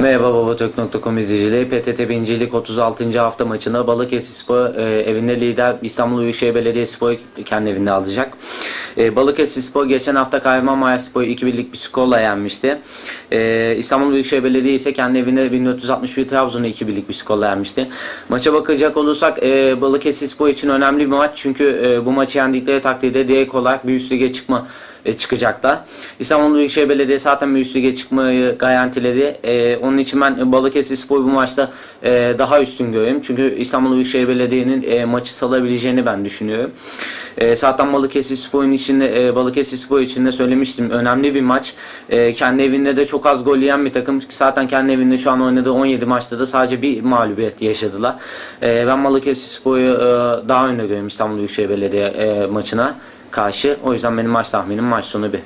Merhaba babatürk.com izleyicileri. PTT 1. Lig 36. hafta maçında Balıkesirspor e, evinde lider İstanbul Büyükşehir Belediyespor kendi evinde alacak. E, Balıkesirspor geçen hafta Kahramanmaraşspor'u 2-1'lik bir skorla yenmişti. E, İstanbul Büyükşehir Belediye ise kendi evinde 1461 Trabzon'u 2-1'lik bir skorla yenmişti. Maça bakacak olursak e, Balıkesirspor için önemli bir maç. Çünkü e, bu maçı yendikleri takdirde direkt olarak bir üst lige çıkma e, çıkacaklar. İstanbul Büyükşehir Belediyesi zaten bir üst çıkmayı garantiledi. E, onun için ben Balıkesirspor bu maçta e, daha üstün görüyorum. Çünkü İstanbul Büyükşehir Belediye'nin e, maçı salabileceğini ben düşünüyorum. E, zaten Balıkesirspor'un içinde e, Balıkesirspor için de söylemiştim. Önemli bir maç. E, kendi evinde de çok az gol yiyen bir takım. Zaten kendi evinde şu an oynadığı 17 maçta da sadece bir mağlubiyet yaşadılar. E, ben Balıkesirspor'u e, daha önde görüyorum İstanbul Büyükşehir Belediye e, maçına karşı. O yüzden benim maç tahminim maç sonu bir.